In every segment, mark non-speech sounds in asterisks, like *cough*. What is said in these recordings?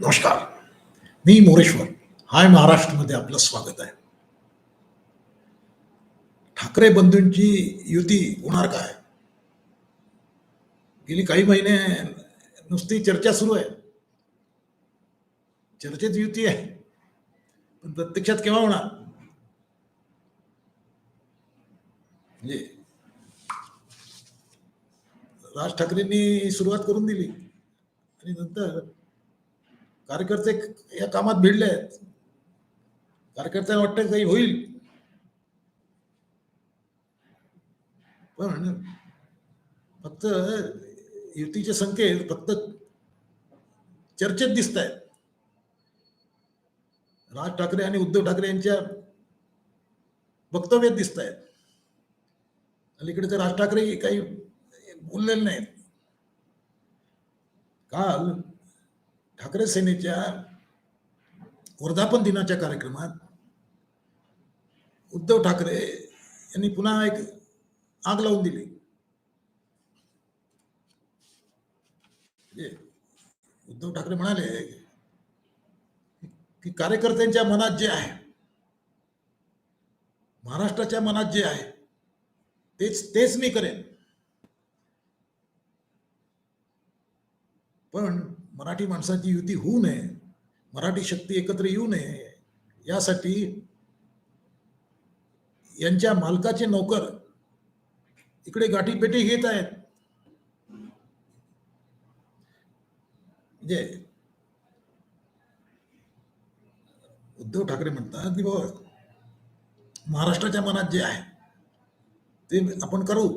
नमस्कार. मी मोरेश्वर. हाय महाराष्ट्रमध्ये आपलं स्वागत आहे. ठाकरे बंधूंची युती होणार काय? गेली काही महिने नुसती चर्चा सुरू आहे. चर्चेत युती आहे. पण प्रत्यक्षात केव्हा होणार? म्हणजे राज ठाकरेंनी सुरुवात करून दिली. आणि नंतर कार्यकर्ते या कामात भिडले आहेत. कार्यकर्त्यांना वाटतं काही होईल. पण फक्त युतीचे संकेत फक्त चर्चेत दिसत आहेत राज ठाकरे आणि उद्धव ठाकरे यांच्या वक्तव्यात दिसत आहेत अलीकडे तर राज ठाकरे काही बोललेले नाहीत. काल ठाकरे सेनेच्या वर्धापन दिनाच्या कार्यक्रमात उद्धव ठाकरे यांनी पुन्हा एक आग लावून दिली. म्हणजे उद्धव ठाकरे म्हणाले की कार्यकर्त्यांच्या मनात जे आहे महाराष्ट्राच्या मनात जे आहे तेच तेच मी करेन. पण मराठी माणसाची युती होऊ नये मराठी शक्ती एकत्र येऊ नये यासाठी यांच्या मालकाचे नोकर इकडे गाठीपेटी घेत आहेत. म्हणजे उद्धव ठाकरे म्हणतात की बाबा महाराष्ट्राच्या मनात जे आहे ते आपण करू.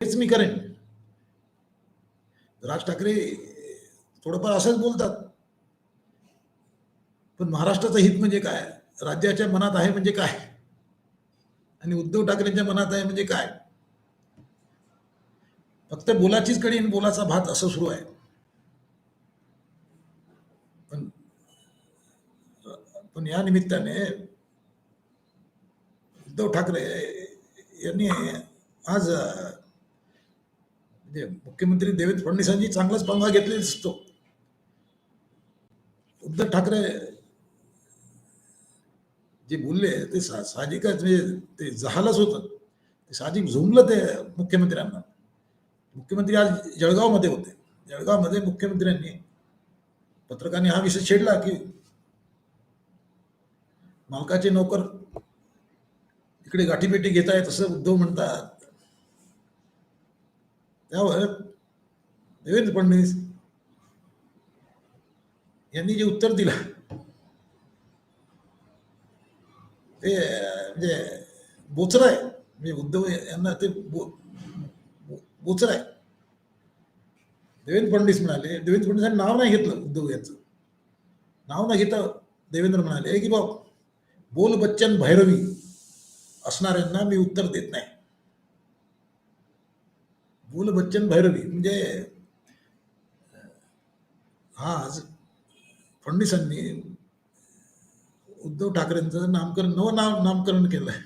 तेच मी करेन. राज ठाकरे थोडंफार असंच बोलतात. पण महाराष्ट्राचं हित म्हणजे काय? राज्याच्या मनात आहे म्हणजे काय? आणि उद्धव ठाकरेंच्या मनात आहे म्हणजे काय? फक्त बोलाचीच कडी आणि बोलाचा भात असं सुरू आहे. पण पण या निमित्ताने उद्धव ठाकरे यांनी आज म्हणजे मुख्यमंत्री देवेंद्र फडणवीसांनी चांगलाच पंगा घेतलेला दिसतो. उद्धव ठाकरे जे बोलले ते सा साहजिकच म्हणजे ते जहालच होतं. ते साहजिक झुमलं ते मुख्यमंत्र्यांना. मुख्यमंत्री आज जळगावमध्ये होते. जळगावमध्ये मुख्यमंत्र्यांनी पत्रकारांनी हा विषय छेडला की मालकाचे नोकर इकडे गाठीपेटी घेत आहेत असं उद्धव म्हणतात. त्यावर देवेंद्र फडणवीस यांनी जे उत्तर दिलं ते म्हणजे बोचर आहे म्हणजे उद्धव यांना ते बो बोचर आहे देवेंद्र फडणवीस म्हणाले देवेंद्र फडणवीसांनी नाव नाही घेतलं उद्धव यांचं. नाव नाही घेता देवेंद्र म्हणाले की बाप बोल बच्चन भैरवी असणाऱ्यांना मी उत्तर देत नाही. बोल बच्चन भैरवी म्हणजे हा फडणवीसांनी उद्धव ठाकरेंचं नामकरण नवं नाव नामकरण केलंय.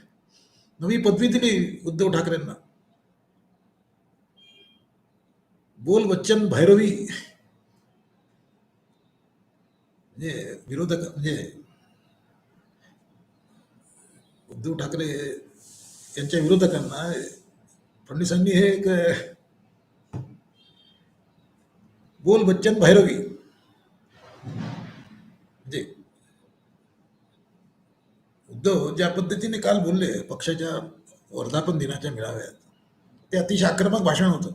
नवी पदवी दिली उद्धव ठाकरेंना. बोल बच्चन भैरवी. म्हणजे विरोधक म्हणजे उद्धव ठाकरे यांच्या विरोधकांना फडणवीसांनी हे एक बोल बच्चन भैरवी म्हणजे उद्धव ज्या पद्धतीने काल बोलले पक्षाच्या वर्धापन दिनाच्या मेळाव्यात ते अतिशय आक्रमक भाषण होतं.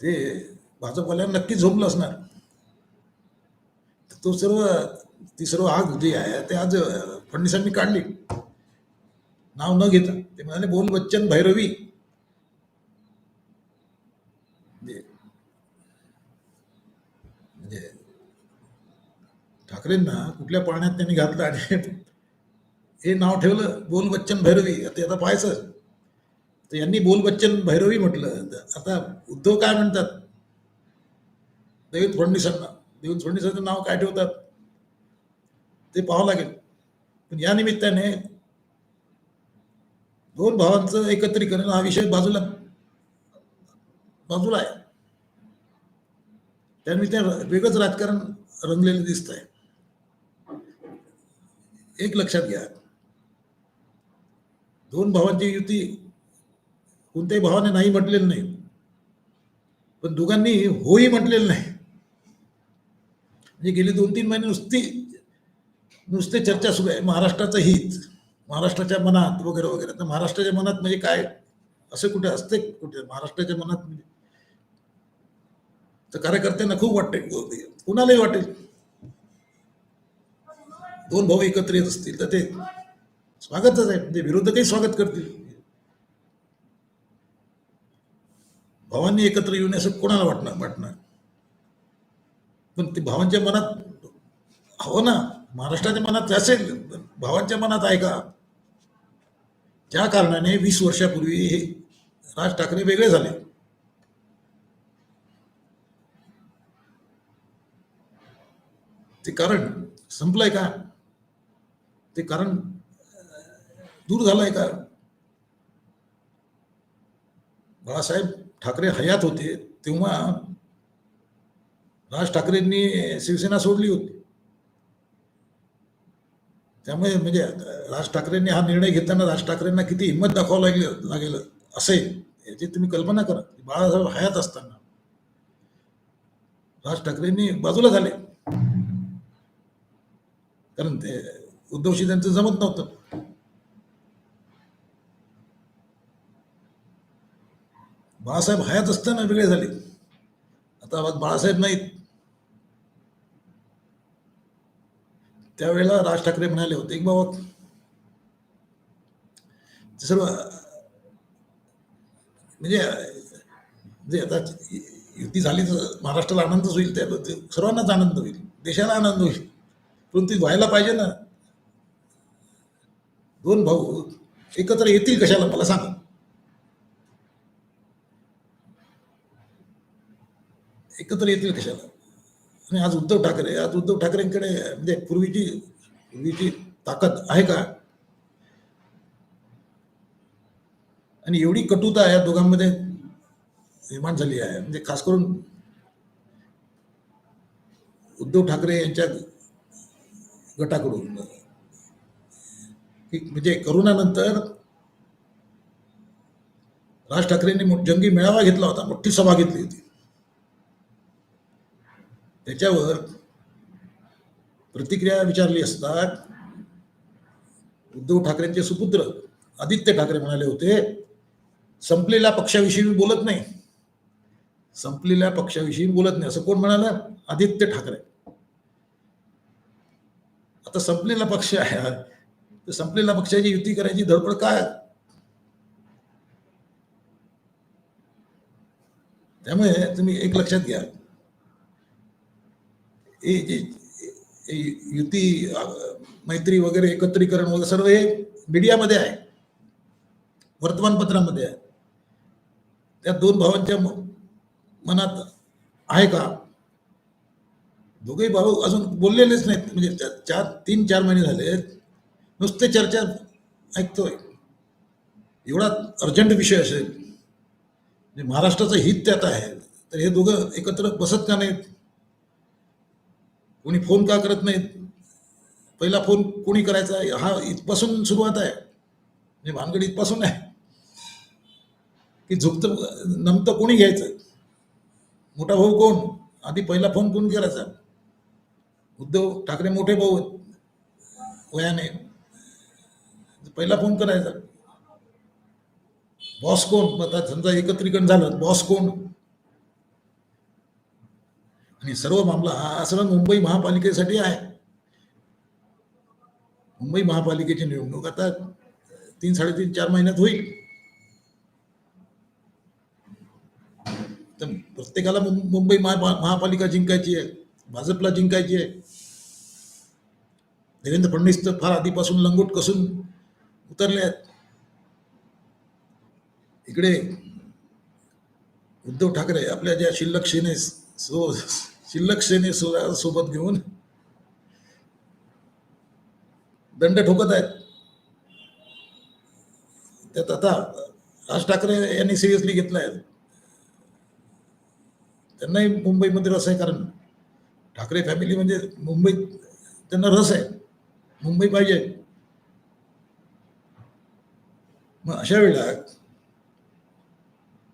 ते भाजपवाल्यांना नक्कीच झोपलं असणार. तो सर्व ती सर्व आग जी आहे ते आज फडणवीसांनी काढली. नाव न घेता. ते म्हणाले बोल बच्चन भैरवी म्हणजे म्हणजे ठाकरेंना कुठल्या पाण्यात त्यांनी घातलं आणि हे नाव ठेवलं बोल बच्चन भैरवी. ते आता पाहायचं. तर यांनी बोल बच्चन भैरवी म्हटलं. आता उद्धव काय म्हणतात? देवेंद्र फडणवीसांना. देवेंद्र फडणवीसांचं नाव काय ठेवतात? ते पाहावं लागेल. पण या निमित्ताने दोन भावांचं एकत्रीकरण हा विषय बाजूला बाजूला आहे. त्यानिमित्ताने वेगळंच राजकारण रंगलेलं दिसत आहे एक लक्षात घ्या. दोन भावांची युती कोणत्याही भावाने नाही म्हटलेलं नाही. पण दोघांनी होई म्हटलेलं नाही. म्हणजे गेले दोन तीन महिने नुसती नुसते चर्चा सुरू आहे. महाराष्ट्राचं हित महाराष्ट्राच्या मनात वगैरे वगैरे. तर महाराष्ट्राच्या मनात म्हणजे काय? असं कुठे असते कुठे? महाराष्ट्राच्या मनात म्हणजे तर कार्यकर्त्यांना खूप वाटते कुणालाही वाटेल. दोन भाऊ एकत्र येत असतील तर ते स्वागतच आहे. म्हणजे विरोधकही स्वागत करतील. भावांनी एकत्र येऊन असं कोणाला वाटणार? वाटणार. पण ते भावांच्या मनात हो ना महाराष्ट्राच्या मनात असेल. भावांच्या मनात आहे का? ज्या कारणाने वीस वर्षापूर्वी हे राज ठाकरे वेगळे झाले. ते कारण संपलंय का? ते कारण दूर झालंय का बाळासाहेब ठाकरे हयात होते तेव्हा राज ठाकरेंनी शिवसेना सोडली होती. त्यामुळे म्हणजे राज ठाकरेंनी हा निर्णय घेताना राज ठाकरेंना किती हिंमत दाखवावं लागली लागेल असेल याची तुम्ही कल्पना करा. बाळासाहेब हयात असताना. राज ठाकरेंनी बाजूला झाले. कारण ते उद्धवशी त्यांचं जमत नव्हतं. बाळासाहेब हयात असताना वेगळे झाले. आता बाळासाहेब नाहीत. त्यावेळेला राज ठाकरे म्हणाले होते एक बाबा सर्व म्हणजे म्हणजे आता युती झाली तर महाराष्ट्राला आनंदच होईल त्या सर्वांनाच आनंद होईल देशाला आनंद होईल. पण ती व्हायला पाहिजे ना. दोन भाऊ एकत्र येतील कशाला? मला सांगा. एकत्र येतील कशाला? आणि आज उद्धव ठाकरे आज उद्धव ठाकरेंकडे म्हणजे पूर्वीची पूर्वीची ताकद आहे का? आणि एवढी कटुता या दोघांमध्ये निर्माण झाली आहे. म्हणजे खास करून उद्धव ठाकरे यांच्या गटाकडून म्हणजे करोनानंतर राज ठाकरेंनी जंगी मेळावा घेतला होता मोठी सभा घेतली होती. त्याच्यावर प्रतिक्रिया विचारली असता उद्धव ठाकरेंचे सुपुत्र आदित्य ठाकरे म्हणाले होते संपलेल्या पक्षाविषयी मी बोलत नाही. संपलेल्या पक्षाविषयी बोलत नाही. असं कोण म्हणालं? आदित्य ठाकरे. आता संपलेला पक्ष आहे. तर संपलेल्या पक्षाची युती करायची धडपड काय? त्यामुळे तुम्ही एक लक्षात घ्या. युती मैत्री वगैरे एकत्रीकरण वगैरे सर्व हे मीडियामध्ये आहे. वर्तमानपत्रामध्ये आहे. त्या दोन भावांच्या मनात आहे का? दोघेही भाऊ अजून बोललेलेच नाहीत. म्हणजे चार तीन चार महिने झालेत. नुसते चर्चा ऐकतोय. एवढा अर्जंट विषय असेल. म्हणजे महाराष्ट्राचं हित त्यात आहे. तर हे दोघं एकत्र बसत का नाहीत? कोणी फोन का करत नाहीत? पहिला फोन कोणी करायचा? हा इथपासून सुरुवात आहे. म्हणजे भानगड इथपासून आहे. की झुकतं नमतं कोणी घ्यायचं? मोठा भाऊ कोण? आधी पहिला फोन कोण करायचा? उद्धव ठाकरे मोठे भाऊ वयाने. पहिला फोन करायचा बॉस कोण? आता समजा एकत्रीकरण झालं बॉस कोण? आणि सर्व मामला हा असं मुंबई महापालिकेसाठी आहे. मुंबई महापालिकेची निवडणूक आता तीन साडेतीन चार महिन्यात होईल. तर प्रत्येकाला मुंबई महापालिका जिंकायची आहे भाजपला जिंकायची आहे. देवेंद्र फडणवीस तर फार आधीपासून लंगोट कसून उतरले आहेत इकडे उद्धव ठाकरे आपल्या ज्या शिल्लक सेने सो शिल्लक सेने सोबत घेऊन दंड ठोकत आहेत. त्यात आता राज ठाकरे यांनी सिरियसली घेतलाय त्यांनाही मुंबईमध्ये रस आहे कारण ठाकरे फॅमिली म्हणजे मुंबईत त्यांना रस आहे. मुंबई पाहिजे. मग अशा वेळेला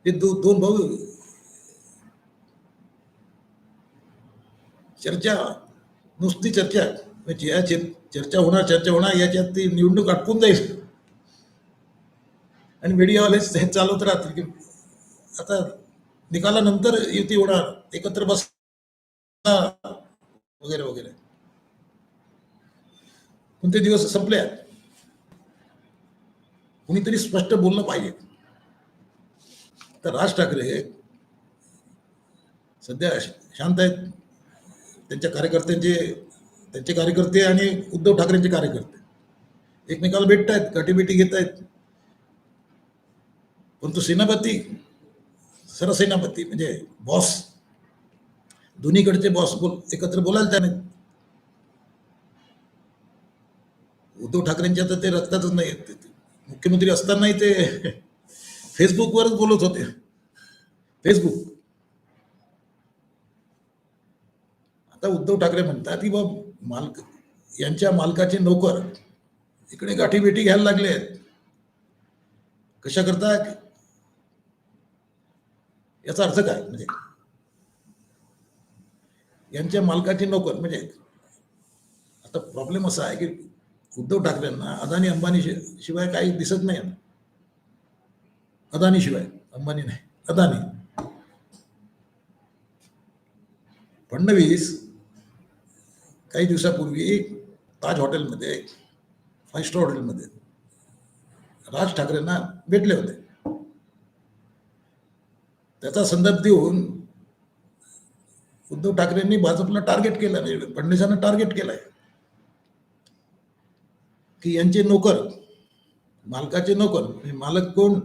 हे दो दोन भाऊ चर्चा नुसती चर्चा. म्हणजे या चर्चा होणार चर्चा होणार याच्यात ती निवडणूक अटकून जाईल. आणि मीडियावालेच हे *laughs* चालवत राहतील की आता निकालानंतर युती होणार एकत्र बस वगैरे वगैरे. पण ते दिवस संपले? आहेत कुणीतरी स्पष्ट बोललं पाहिजे. तर राज ठाकरे हे सध्या शांत आहेत. त्यांच्या कार्यकर्त्यांचे त्यांचे कार्यकर्ते आणि उद्धव ठाकरेंचे कार्यकर्ते. एकमेकाला भेटत आहेत गाठीभेटी घेत आहेत परंतु सेनापती सरसेनापती म्हणजे बॉस दोन्हीकडचे बॉस बोल एकत्र बोलायला त्याने उद्धव ठाकरेंच्या तर ते रक्तातच नाही आहेत. मुख्यमंत्री असतानाही ते फेसबुकवरच बोलत होते. फेसबुक. आता उद्धव ठाकरे म्हणतात की बाब मालक यांच्या मालकाचे नोकर इकडे गाठी भेटी घ्यायला लागले आहेत. कशा करता? याचा अर्थ काय? म्हणजे यांच्या मालकाचे नोकर म्हणजे आता प्रॉब्लेम असा आहे की उद्धव ठाकरेंना अदानी अंबानी शिवाय काही दिसत नाही. अदानी शिवाय अंबानी नाही अदानी. फडणवीस काही दिवसापूर्वी ताज हॉटेलमध्ये फाईव्ह स्टार हॉटेलमध्ये राज ठाकरेंना भेटले होते. त्याचा संदर्भ देऊन उद्धव ठाकरेंनी भाजपला टार्गेट केलं नाही फडणवीसांना टार्गेट केलंय. की यांचे नोकर मालकाचे नोकर म्हणजे मालक कोण?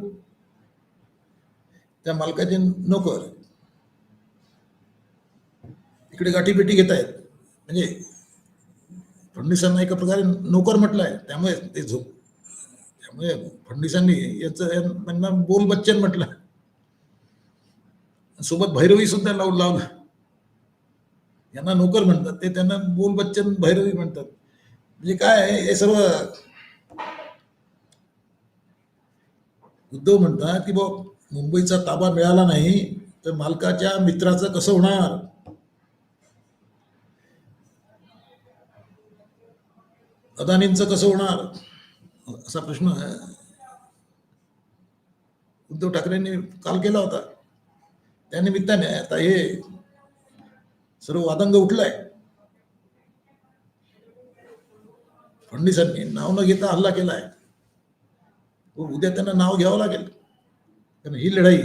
त्या मालकाचे नोकर इकडे गाठीपेटी घेत आहेत. म्हणजे फडणवीसांना एका प्रकारे नोकर म्हटलं आहे त्यामुळे ते झोप त्यामुळे फडणवीसांनी याचं त्यांना बोल बच्चन म्हटलं. सोबत भैरवी सुद्धा लावून लावलं. यांना नोकर म्हणतात ते त्यांना बोल बच्चन भैरवी म्हणतात. म्हणजे काय हे सर्व उद्धव म्हणतात की बा मुंबईचा ताबा मिळाला नाही तर मालकाच्या मित्राचं कसं होणार? अदानींचं कसं होणार? असा प्रश्न उद्धव ठाकरेंनी काल केला होता. त्या निमित्ताने आता हे सर्व वादंग उठलाय. फडणवीसांनी नाव न घेता हल्ला केला आहे. उद्या त्यांना नाव घ्यावं लागेल. कारण ही लढाई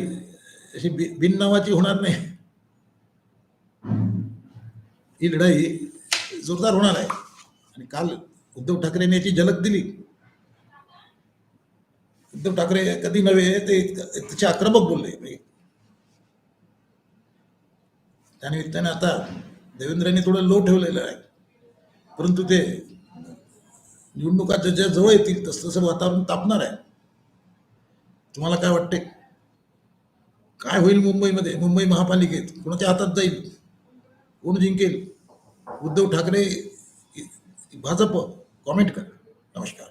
अशी बि- बिननावाची होणार नाही. ही लढाई जोरदार होणार आहे. आणि काल उद्धव ठाकरेंनी याची झलक दिली. उद्धव ठाकरे कधी नव्हे ते त्याचे आक्रमक बोलले. त्यानिमित्ताने आता देवेंद्रांनी थोडं लो ठेवलेलं आहे. परंतु ते निवडणुका ज्या जवळ येतील तसं तसं वातावरण तापणार आहे. तुम्हाला काय वाटते काय होईल मुंबईमध्ये? मुंबई महापालिकेत कोणाच्या हातात जाईल? कोण जिंकेल? उद्धव ठाकरे भाजप कॉमेंट कर. नमस्कार.